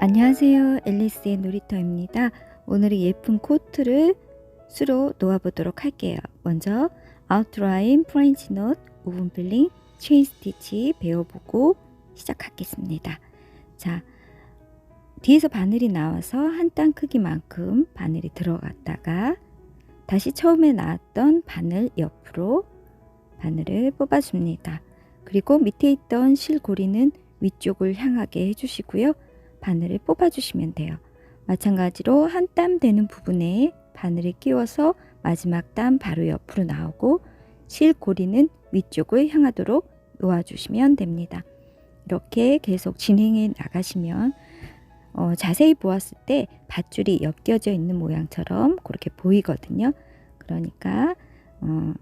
안녕하세요. 앨리스의 놀이터입니다. 오늘은 예쁜 코트를 수로 놓아보도록 할게요. 먼저 아웃라인, 프렌치 노트, 오븐 빌링, 체인 스티치 배워보고 시작하겠습니다. 자, 뒤에서 바늘이 나와서 한땅 크기만큼 바늘이 들어갔다가 다시 처음에 나왔던 바늘 옆으로 바늘을 뽑아줍니다. 그리고 밑에 있던 실고리는 위쪽을 향하게 해주시고요. 바늘을 뽑아주시면 돼요. 마찬가지로 한 땀 되는 부분에 바늘을 끼워서 마지막 땀 바로 옆으로 나오고 실 고리는 위쪽을 향하도록 놓아주시면 됩니다. 이렇게 계속 진행해 나가시면 어, 자세히 보았을 때 밧줄이 엮여져 있는 모양처럼 그렇게 보이거든요. 그러니까 어,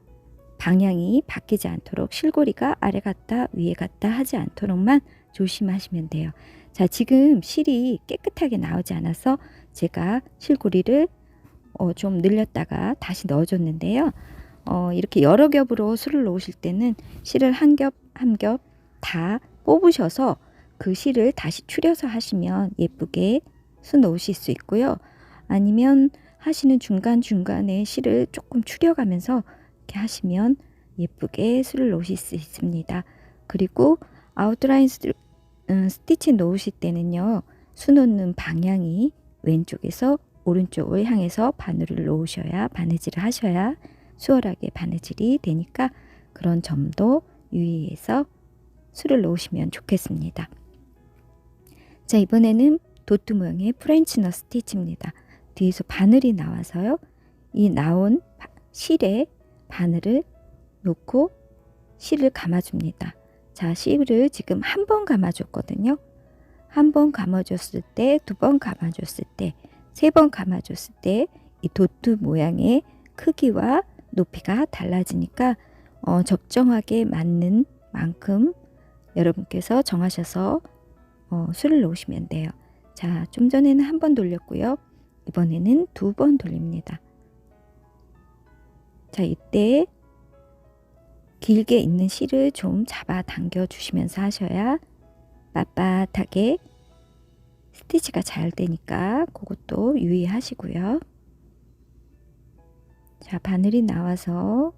방향이 바뀌지 않도록 실고리가 아래 갔다 위에 갔다 하지 않도록만 조심하시면 돼요. 자, 지금 실이 깨끗하게 나오지 않아서 제가 실고리를 어, 좀 늘렸다가 다시 넣어줬는데요. 어, 이렇게 여러 겹으로 술을 놓으실 때는 실을 한 겹 한 겹 다 뽑으셔서 그 실을 다시 추려서 하시면 예쁘게 수 놓으실 수 있고요. 아니면 하시는 중간중간에 실을 조금 추려가면서 이렇게 하시면 예쁘게 수를 놓으실 수 있습니다. 그리고 아웃라인 스, 음, 스티치 놓으실 때는요. 수 놓는 방향이 왼쪽에서 오른쪽을 향해서 바늘을 놓으셔야 바느질을 하셔야 수월하게 바느질이 되니까 그런 점도 유의해서 수를 놓으시면 좋겠습니다. 자 이번에는 도트 모양의 프렌치 너 스티치입니다. 뒤에서 바늘이 나와서요. 이 나온 실에 바늘을 놓고 실을 감아줍니다. 자, 실을 지금 한 번 감아줬거든요. 한 번 감아줬을 때, 두 번 감아줬을 때, 세 번 감아줬을 때, 이 도트 모양의 크기와 높이가 달라지니까 어, 적정하게 맞는 만큼 여러분께서 정하셔서 어, 수를 놓으시면 돼요. 자, 좀 전에는 한 번 돌렸고요. 이번에는 두 번 돌립니다. 자, 이때 길게 있는 실을 좀 잡아 당겨 주시면서 하셔야 빳빳하게 스티치가 잘 되니까 그것도 유의하시고요. 자, 바늘이 나와서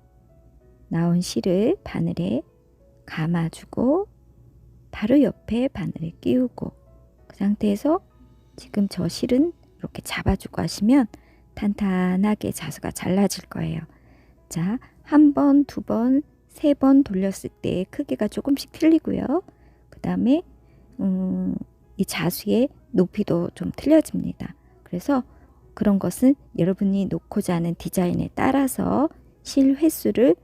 나온 실을 바늘에 감아주고 바로 옆에 바늘을 끼우고 그 상태에서 지금 저 실은 이렇게 잡아주고 하시면 탄탄하게 자수가 잘라질 거예요. 자, 한 번, 두 번, 세 번 돌렸을 때 크기가 조금씩 틀리고요. 그 다음에 음, 이 자수의 높이도 좀 틀려집니다. 그래서 그런 것은 여러분이 놓고자 하는 디자인에 따라서 실 횟수를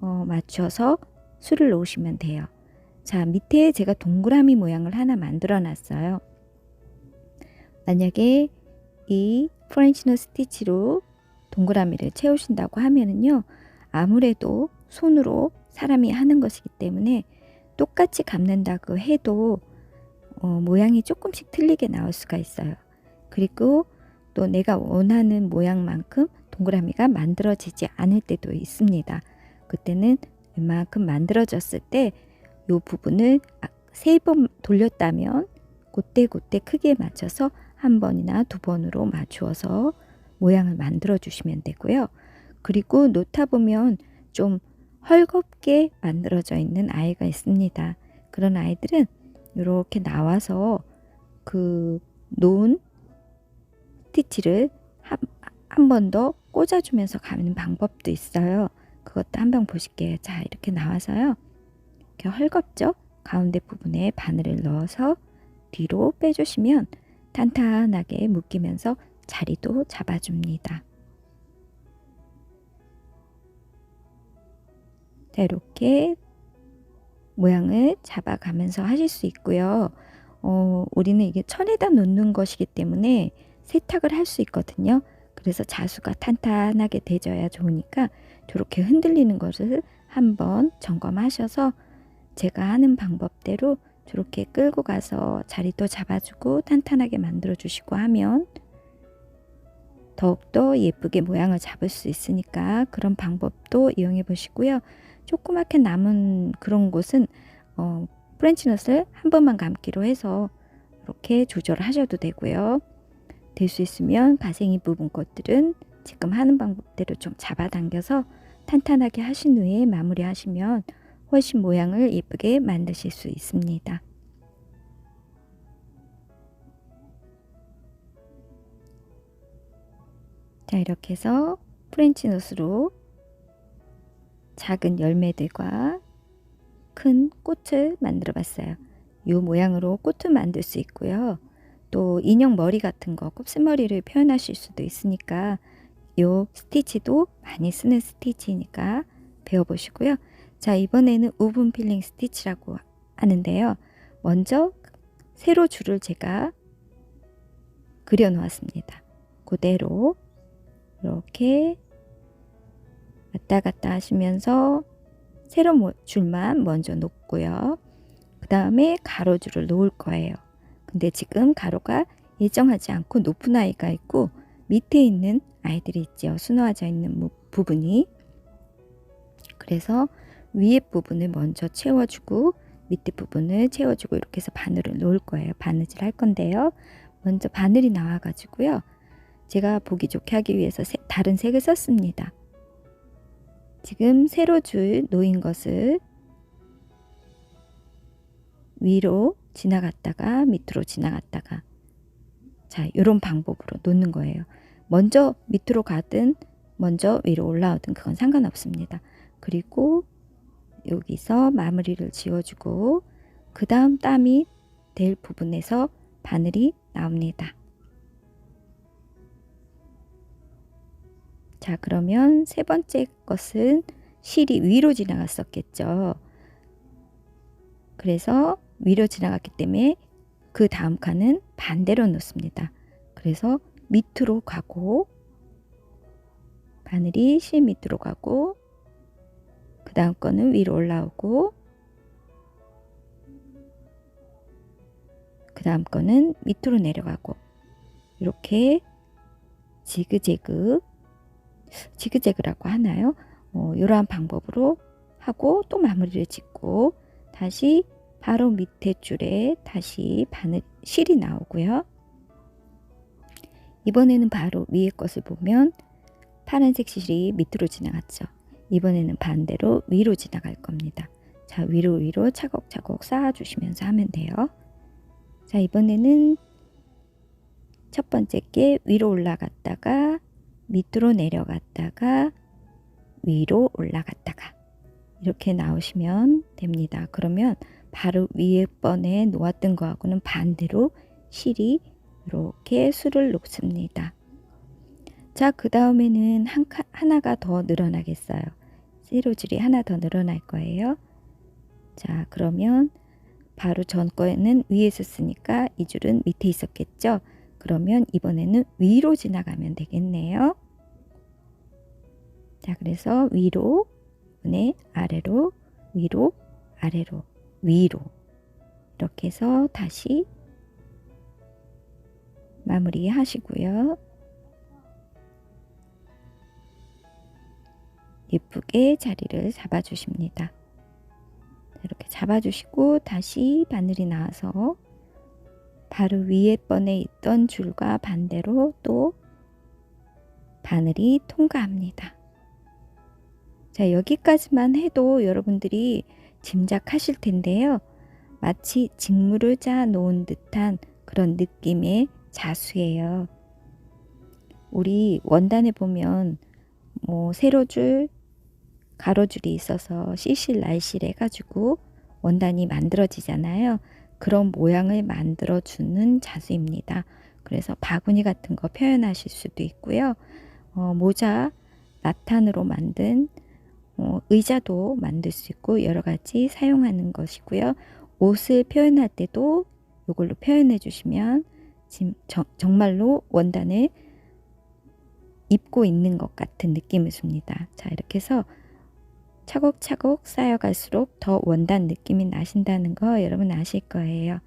어, 맞춰서 수를 놓으시면 돼요. 자, 밑에 제가 동그라미 모양을 하나 만들어 놨어요. 만약에 이 프렌치너 스티치로 동그라미를 채우신다고 하면은요, 아무래도 손으로 사람이 하는 것이기 때문에 똑같이 감는다고 해도 어, 모양이 조금씩 틀리게 나올 수가 있어요. 그리고 또 내가 원하는 모양만큼 동그라미가 만들어지지 않을 때도 있습니다. 그때는 웬만큼 만들어졌을 때 이 부분을 아, 세번 돌렸다면 그때 그때 크기에 맞춰서 한 번이나 두 번으로 맞추어서 모양을 만들어 주시면 되고요. 그리고 놓다 보면 좀 헐겁게 만들어져 있는 아이가 있습니다. 그런 아이들은 이렇게 나와서 그 놓은 스티치를 한 번 더 꽂아주면서 가는 방법도 있어요. 그것도 한번 보실게요. 자, 이렇게 나와서요. 이렇게 헐겁죠? 가운데 부분에 바늘을 넣어서 뒤로 빼주시면 탄탄하게 묶이면서 자리도 잡아줍니다. 자, 이렇게 모양을 잡아가면서 하실 수 있고요. 어, 우리는 이게 천에다 놓는 것이기 때문에 세탁을 할 수 있거든요. 그래서 자수가 탄탄하게 되져야 좋으니까 저렇게 흔들리는 것을 한번 점검하셔서 제가 하는 방법대로 저렇게 끌고 가서 자리도 잡아주고 탄탄하게 만들어 주시고 하면 더욱더 예쁘게 모양을 잡을 수 있으니까 그런 방법도 이용해 보시고요. 조그맣게 남은 그런 곳은 어, 프렌치넛을 한 번만 감기로 해서 이렇게 조절하셔도 되고요. 될 수 있으면 가생이 부분 것들은 지금 하는 방법대로 좀 잡아당겨서 탄탄하게 하신 후에 마무리하시면 훨씬 모양을 예쁘게 만드실 수 있습니다. 자 이렇게 해서 프렌치 노스로 작은 열매들과 큰 꽃을 만들어 봤어요. 이 모양으로 꽃을 만들 수 있고요. 또 인형 머리 같은 거 곱슬머리를 표현하실 수도 있으니까 이 스티치도 많이 쓰는 스티치니까 배워보시고요. 자 이번에는 우분 필링 스티치라고 하는데요. 먼저 세로 줄을 제가 그려 놓았습니다. 그대로 이렇게 왔다 갔다 하시면서 세로 줄만 먼저 놓고요. 그 다음에 가로줄을 놓을 거예요. 근데 지금 가로가 일정하지 않고 높은 아이가 있고 밑에 있는 아이들이 있죠. 수놓아져 있는 부분이. 그래서 위에 부분을 먼저 채워주고 밑에 부분을 채워주고 이렇게 해서 바늘을 놓을 거예요. 바느질 할 건데요. 먼저 바늘이 나와가지고요. 제가 보기 좋게 하기 위해서 세, 다른 색을 썼습니다. 지금 세로 줄 놓인 것을 위로 지나갔다가 밑으로 지나갔다가 자 이런 방법으로 놓는 거예요. 먼저 밑으로 가든 먼저 위로 올라오든 그건 상관없습니다. 그리고 여기서 마무리를 지워주고 그 다음 땀이 될 부분에서 바늘이 나옵니다. 자 그러면 세 번째 것은 실이 위로 지나갔었겠죠. 그래서 위로 지나갔기 때문에 그 다음 칸은 반대로 놓습니다. 그래서 밑으로 가고 바늘이 실 밑으로 가고 그 다음 거는 위로 올라오고 그 다음 거는 밑으로 내려가고 이렇게 지그재그 지그재그라고 하나요? 어, 이러한 방법으로 하고 또 마무리를 짓고 다시 바로 밑에 줄에 다시 바늘 실이 나오고요. 이번에는 바로 위에 것을 보면 파란색 실이 밑으로 지나갔죠. 이번에는 반대로 위로 지나갈 겁니다. 자, 위로 위로 차곡차곡 쌓아주시면서 하면 돼요. 자, 이번에는 첫 번째 게 위로 올라갔다가 밑으로 내려갔다가 위로 올라갔다가 이렇게 나오시면 됩니다. 그러면 바로 위에 번에 놓았던 거하고는 반대로 실이 이렇게 수를 놓습니다. 자, 그 다음에는 한 카, 하나가 더 늘어나겠어요. 세로줄이 하나 더 늘어날 거예요. 자, 그러면 바로 전 거에는 위에서 쓰니까 이 줄은 밑에 있었겠죠? 그러면 이번에는 위로 지나가면 되겠네요. 자, 그래서 위로, 네, 아래로, 위로, 아래로, 위로. 이렇게 해서 다시 마무리 하시고요. 예쁘게 자리를 잡아주십니다. 이렇게 잡아주시고 다시 바늘이 나와서 바로 위에 번에 있던 줄과 반대로 또 바늘이 통과합니다. 자, 여기까지만 해도 여러분들이 짐작하실 텐데요. 마치 직물을 짜 놓은 듯한 그런 느낌의 자수예요. 우리 원단에 보면 뭐 세로줄, 가로줄이 있어서 실실 날실 해 가지고 원단이 만들어지잖아요. 그런 모양을 만들어 주는 자수입니다. 그래서 바구니 같은 거 표현하실 수도 있고요. 어, 모자, 라탄으로 만든 어, 의자도 만들 수 있고 여러 가지 사용하는 것이고요. 옷을 표현할 때도 이걸로 표현해 주시면 지금 저, 정말로 원단을 입고 있는 것 같은 느낌을 줍니다. 자 이렇게 해서 차곡차곡 쌓여갈수록 더 원단 느낌이 나신다는 거 여러분 아실 거예요.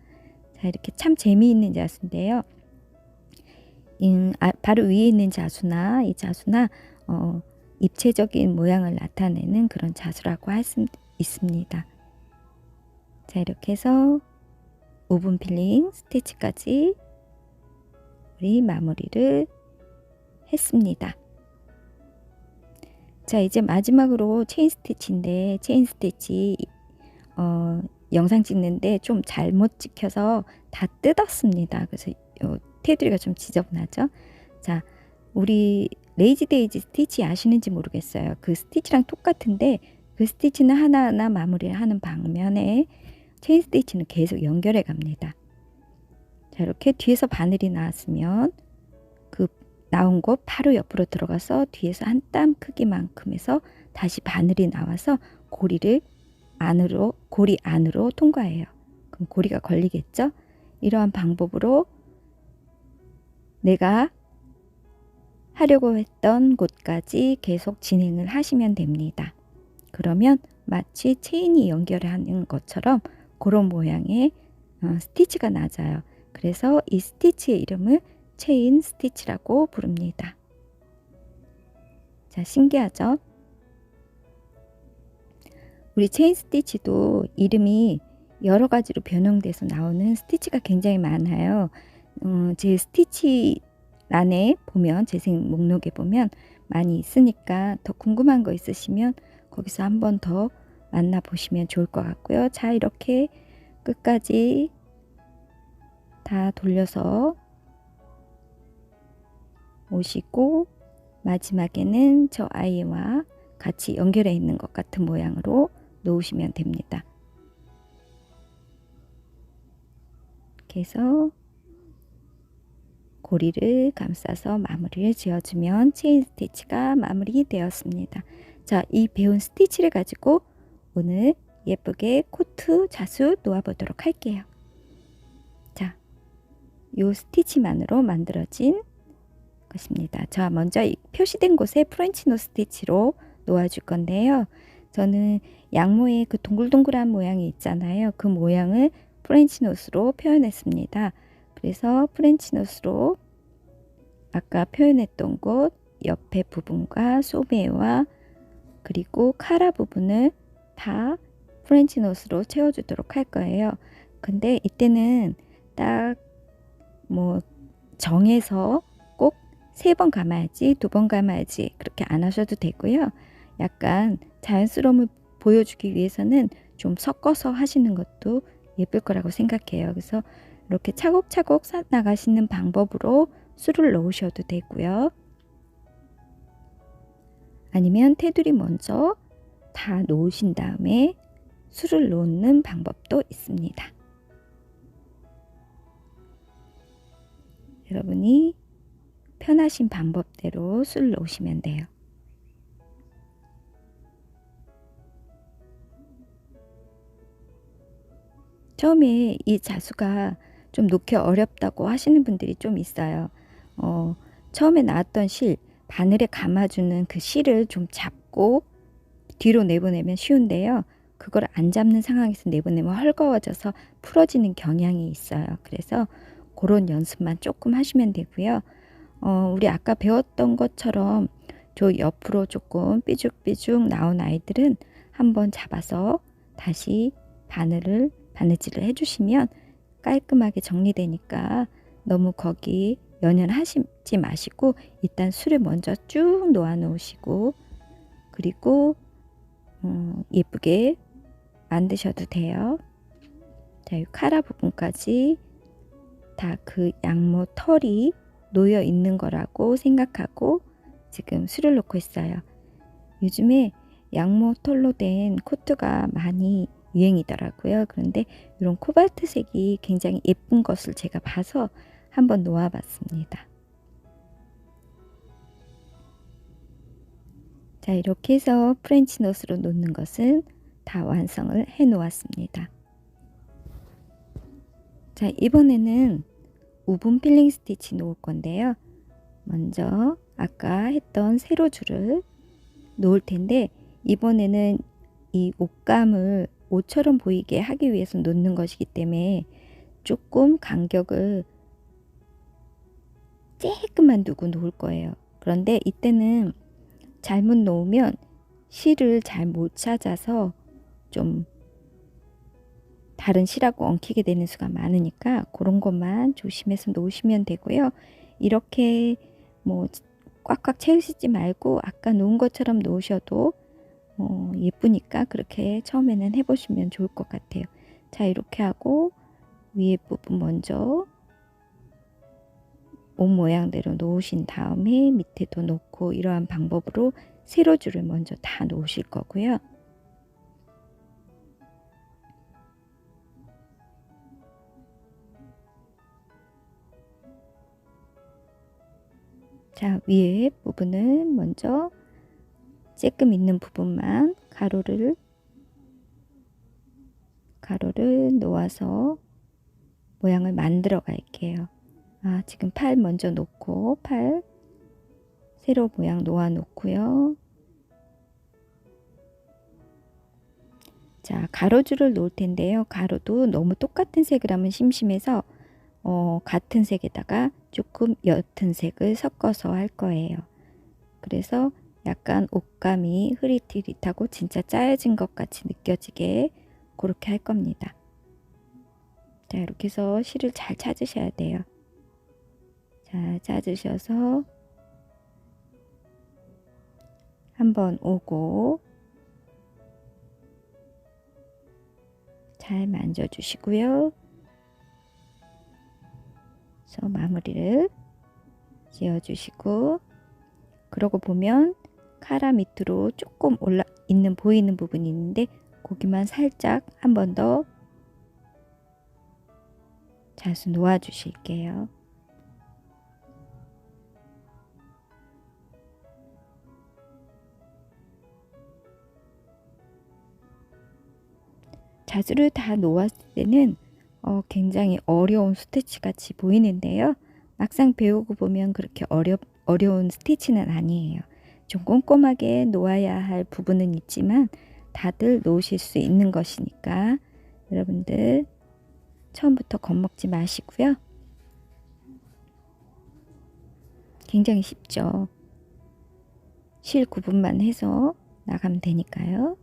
자 이렇게 참 재미있는 자수인데요. 음, 아, 바로 위에 있는 자수나 이 자수나 어, 입체적인 모양을 나타내는 그런 자수라고 할 수 있습니다. 자 이렇게 해서 오븐 필링 스티치까지 우리 마무리를 했습니다. 자 이제 마지막으로 체인 스티치인데 체인 스티치 어, 영상 찍는데 좀 잘못 찍혀서 다 뜯었습니다. 그래서 요 테두리가 좀 지저분하죠. 자 우리 레이지 데이지 스티치 아시는지 모르겠어요. 그 스티치랑 똑같은데 그 스티치는 하나하나 마무리를 하는 방면에 체인 스티치는 계속 연결해 갑니다. 자 이렇게 뒤에서 바늘이 나왔으면 그 나온 곳 바로 옆으로 들어가서 뒤에서 한 땀 크기만큼 해서 다시 바늘이 나와서 고리를 안으로 고리 안으로 통과해요. 그럼 고리가 걸리겠죠? 이러한 방법으로 내가 하려고 했던 곳까지 계속 진행을 하시면 됩니다. 그러면 마치 체인이 연결하는 것처럼 그런 모양의 어, 스티치가 낮아요. 그래서 이 스티치의 이름을 체인 스티치라고 부릅니다. 자, 신기하죠? 우리 체인 스티치도 이름이 여러 가지로 변형돼서 나오는 스티치가 굉장히 많아요. 음, 제 스티치 란에 보면 재생 목록에 보면 많이 있으니까 더 궁금한 거 있으시면 거기서 한 번 더 만나보시면 좋을 것 같고요. 자, 이렇게 끝까지 다 돌려서 오시고 마지막에는 저 아이와 같이 연결해 있는 것 같은 모양으로 놓으시면 됩니다. 이렇게 해서 고리를 감싸서 마무리를 지어주면 체인 스티치가 마무리 되었습니다. 자, 이 배운 스티치를 가지고 오늘 예쁘게 코트 자수 놓아보도록 할게요. 자, 요 스티치만으로 만들어진 것입니다. 자, 먼저 표시된 곳에 프렌치노 스티치로 놓아줄 건데요. 저는 양모의 그 동글동글한 모양이 있잖아요. 그 모양을 프렌치노스로 표현했습니다. 그래서 프렌치노스로 아까 표현했던 곳 옆에 부분과 소매와 그리고 카라 부분을 다 프렌치노스로 채워주도록 할 거예요. 근데 이때는 딱 뭐 정해서 꼭 세 번 감아야지 두 번 감아야지 그렇게 안 하셔도 되고요. 약간 자연스러움을 보여주기 위해서는 좀 섞어서 하시는 것도 예쁠 거라고 생각해요. 그래서 이렇게 차곡차곡 쌓 나가시는 방법으로 술을 넣으셔도 되고요. 아니면 테두리 먼저 다 놓으신 다음에 술을 놓는 방법도 있습니다. 여러분이 편하신 방법대로 술을 놓으시면 돼요. 처음에 이 자수가 좀 놓기 어렵다고 하시는 분들이 좀 있어요. 어, 처음에 나왔던 실, 바늘에 감아주는 그 실을 좀 잡고 뒤로 내보내면 쉬운데요. 그걸 안 잡는 상황에서 내보내면 헐거워져서 풀어지는 경향이 있어요. 그래서 그런 연습만 조금 하시면 되고요. 어, 우리 아까 배웠던 것처럼 저 옆으로 조금 삐죽삐죽 나온 아이들은 한번 잡아서 다시 바늘을 바느질을 해주시면 깔끔하게 정리되니까 너무 거기 연연하시지 마시고 일단 술을 먼저 쭉 놓아 놓으시고 그리고 음, 예쁘게 만드셔도 돼요. 자, 이 카라 부분까지 다 그 양모 털이 놓여 있는 거라고 생각하고 지금 술을 놓고 있어요. 요즘에 양모 털로 된 코트가 많이 유행이더라고요. 그런데 이런 코발트색이 굉장히 예쁜 것을 제가 봐서 한번 놓아봤습니다. 자 이렇게 해서 프렌치 노스로 놓는 것은 다 완성을 해 놓았습니다. 자 이번에는 우분 필링 스티치 놓을 건데요. 먼저 아까 했던 세로 줄을 놓을 텐데 이번에는 이 옷감을 옷처럼 보이게 하기 위해서 놓는 것이기 때문에 조금 간격을 조금만 두고 놓을 거예요. 그런데 이때는 잘못 놓으면 실을 잘 못 찾아서 좀 다른 실하고 엉키게 되는 수가 많으니까 그런 것만 조심해서 놓으시면 되고요. 이렇게 뭐 꽉꽉 채우시지 말고 아까 놓은 것처럼 놓으셔도 어, 예쁘니까 그렇게 처음에는 해보시면 좋을 것 같아요. 자 이렇게 하고 위에 부분 먼저 옷 모양대로 놓으신 다음에 밑에도 놓고 이러한 방법으로 세로줄을 먼저 다 놓으실 거고요. 자, 위에 부분은 먼저 쬐끔 있는 부분만 가로를 가로를 놓아서 모양을 만들어 갈게요. 아, 지금 팔 먼저 놓고 팔 세로 모양 놓아 놓고요. 자, 가로줄을 놓을 텐데요. 가로도 너무 똑같은 색을 하면 심심해서 어, 같은 색에다가 조금 옅은 색을 섞어서 할 거예요. 그래서 약간 옷감이 흐릿흐릿하고 진짜 짜여진 것 같이 느껴지게 그렇게 할 겁니다. 자, 이렇게 해서 실을 잘 찾으셔야 돼요. 자, 찾으셔서 한번 오고 잘 만져주시고요. 그래서 마무리를 지어주시고 그러고 보면 카라 밑으로 조금 올라 있는 보이는 부분이 있는데 고기만 살짝 한 번 더 자수 놓아 주실게요. 자수를 다 놓았을 때는 어, 굉장히 어려운 스티치 같이 보이는데요. 막상 배우고 보면 그렇게 어려, 어려운 스티치는 아니에요. 좀 꼼꼼하게 놓아야 할 부분은 있지만 다들 놓으실 수 있는 것이니까 여러분들 처음부터 겁먹지 마시고요. 굉장히 쉽죠. 실 구분만 해서 나가면 되니까요.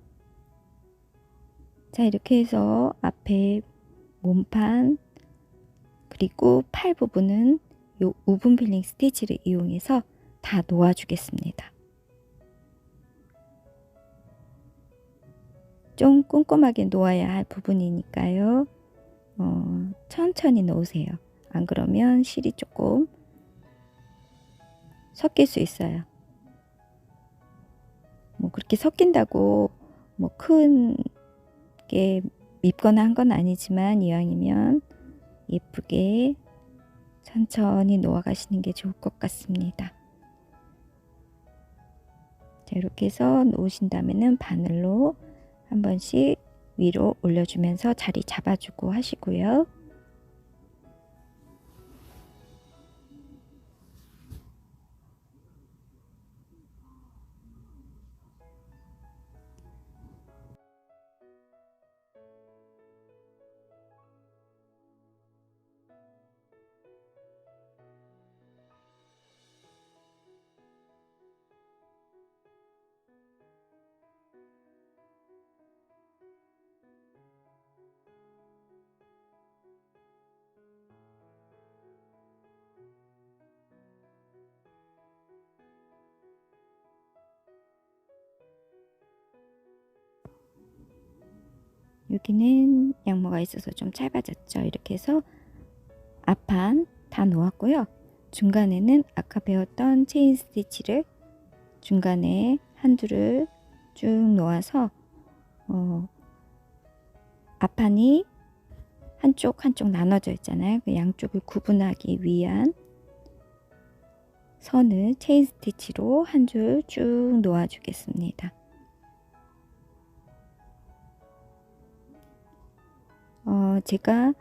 자, 이렇게 해서 앞에 몸판 그리고 팔 부분은 요 우분 필링 스티치를 이용해서 다 놓아주겠습니다. 좀 꼼꼼하게 놓아야 할 부분이니까요. 어, 천천히 놓으세요. 안 그러면 실이 조금 섞일 수 있어요. 뭐 그렇게 섞인다고 뭐 큰 게 밉거나 한 건 아니지만 이왕이면 예쁘게 천천히 놓아 가시는 게 좋을 것 같습니다. 자, 이렇게 해서 놓으신 다음에는 바늘로 한 번씩 위로 올려주면서 자리 잡아주고 하시고요. 여기는 양모가 있어서 좀 짧아졌죠. 이렇게 해서 앞판 다 놓았고요. 중간에는 아까 배웠던 체인 스티치를 중간에 한 줄을 쭉 놓아서 어, 앞판이 한쪽 한쪽 나눠져 있잖아요. 그 양쪽을 구분하기 위한 선을 체인 스티치로 한 줄 쭉 놓아 주겠습니다. 어, 제가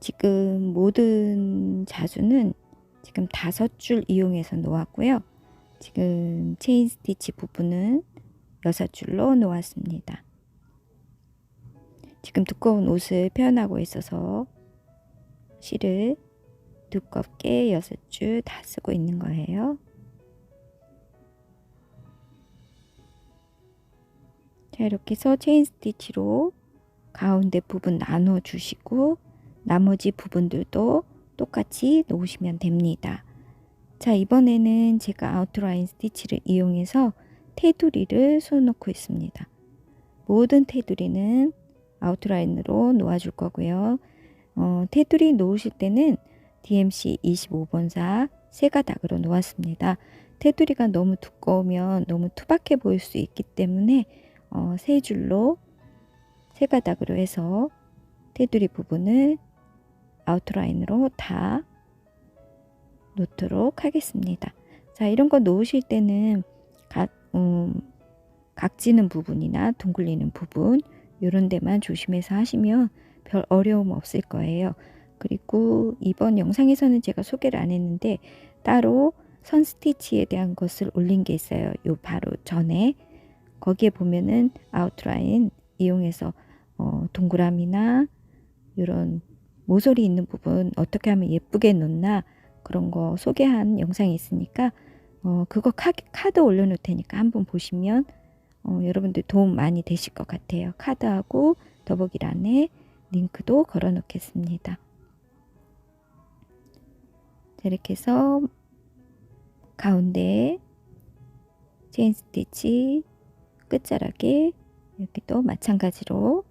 지금 모든 자수는 지금 다섯 줄 이용해서 놓았고요. 지금 체인 스티치 부분은 여섯 줄로 놓았습니다. 지금 두꺼운 옷을 표현하고 있어서 실을 두껍게 여섯 줄 다 쓰고 있는 거예요. 자, 이렇게 해서 체인 스티치로 가운데 부분 나눠 주시고 나머지 부분들도 똑같이 놓으시면 됩니다. 자, 이번에는 제가 아웃라인 스티치를 이용해서 테두리를 쏘놓고 있습니다. 모든 테두리는 아웃라인으로 놓아줄 거고요. 어, 테두리 놓으실 때는 DMC 25번사 세 가닥으로 놓았습니다. 테두리가 너무 두꺼우면 너무 투박해 보일 수 있기 때문에 어, 세 줄로 세 가닥으로 해서 테두리 부분을 아웃라인으로 다 놓도록 하겠습니다. 자, 이런 거 놓으실 때는 각, 음, 각지는 부분이나 둥글리는 부분 이런 데만 조심해서 하시면 별 어려움 없을 거예요. 그리고 이번 영상에서는 제가 소개를 안 했는데 따로 선 스티치에 대한 것을 올린 게 있어요. 요 바로 전에 거기에 보면은 아웃라인 이용해서 어, 동그라미나 이런 모서리 있는 부분 어떻게 하면 예쁘게 놓나 그런 거 소개한 영상이 있으니까 어, 그거 카, 카드 올려놓을 테니까 한번 보시면 어, 여러분들 도움 많이 되실 것 같아요. 카드하고 더보기란에 링크도 걸어 놓겠습니다. 이렇게 해서 가운데 체인 스티치 끝자락에 여기도 마찬가지로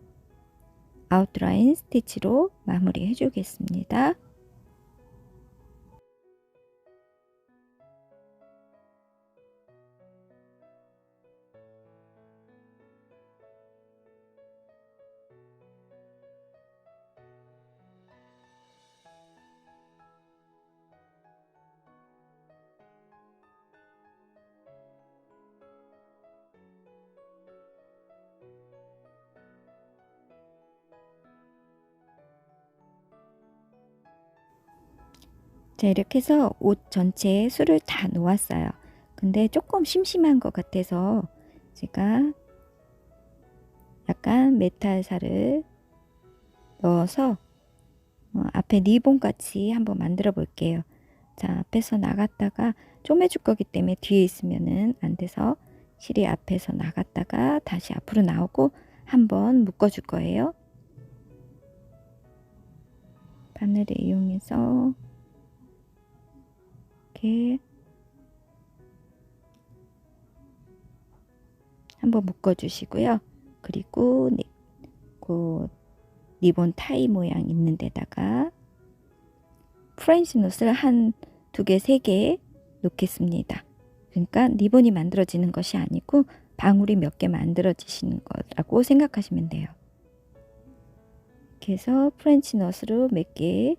아웃라인 스티치로 마무리 해 주겠습니다. 자, 이렇게 해서 옷 전체에 술을 다 놓았어요. 근데 조금 심심한 것 같아서 제가 약간 메탈살을 넣어서 어, 앞에 리본 같이 한번 만들어 볼게요. 자, 앞에서 나갔다가 쪼매줄 거기 때문에 뒤에 있으면은 안 돼서 실이 앞에서 나갔다가 다시 앞으로 나오고 한번 묶어 줄 거예요. 바늘을 이용해서 이렇게 한번 묶어주시고요. 그리고 네, 그 리본 타이 모양 있는 데다가 프렌치 노스를 한 두 개, 세 개 놓겠습니다. 그러니까 리본이 만들어지는 것이 아니고 방울이 몇 개 만들어지시는 거라고 생각하시면 돼요. 이렇게 해서 프렌치 너스로 몇 개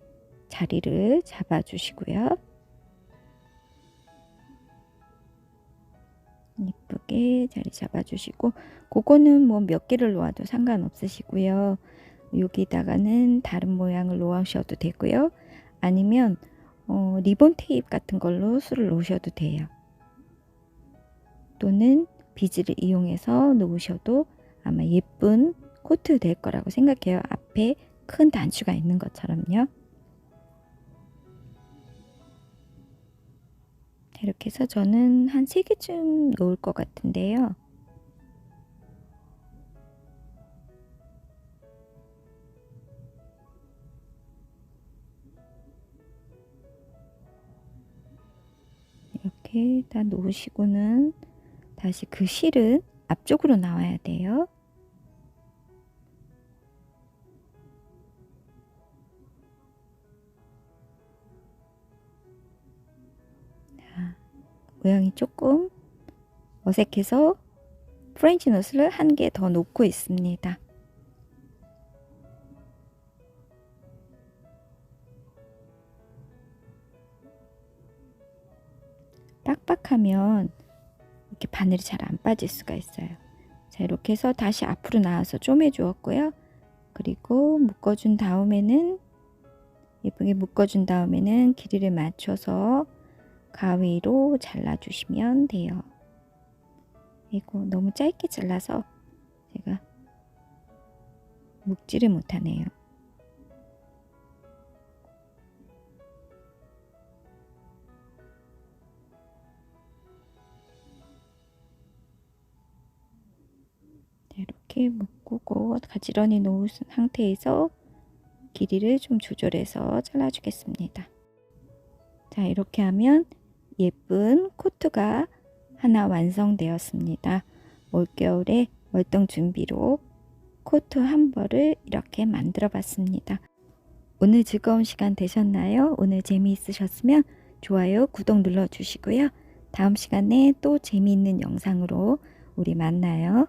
자리를 잡아주시고요. 이쁘게 자리 잡아주시고 그거는 뭐 몇 개를 놓아도 상관없으시고요. 여기다가는 다른 모양을 놓으셔도 되고요. 아니면 어, 리본 테이프 같은 걸로 술을 놓으셔도 돼요. 또는 비즈를 이용해서 놓으셔도 아마 예쁜 코트 될 거라고 생각해요. 앞에 큰 단추가 있는 것처럼요. 이렇게 해서 저는 한 3개쯤 놓을 것 같은데요. 이렇게 다 놓으시고는 다시 그 실은 앞쪽으로 나와야 돼요. 모양이 조금 어색해서 프렌치 노스를 한 개 더 놓고 있습니다. 빡빡하면 이렇게 바늘이 잘 안 빠질 수가 있어요. 자, 이렇게 해서 다시 앞으로 나와서 쪼매 주었고요. 그리고 묶어준 다음에는 예쁘게 묶어준 다음에는 길이를 맞춰서 가위로 잘라주시면 돼요. 이거 너무 짧게 잘라서 제가 묶지를 못하네요. 이렇게 묶고 가지런히 놓은 상태에서 길이를 좀 조절해서 잘라주겠습니다. 자, 이렇게 하면 예쁜 코트가 하나 완성되었습니다. 올겨울에 월동 준비로 코트 한 벌을 이렇게 만들어 봤습니다. 오늘 즐거운 시간 되셨나요? 오늘 재미있으셨으면 좋아요, 구독 눌러주시고요. 다음 시간에 또 재미있는 영상으로 우리 만나요.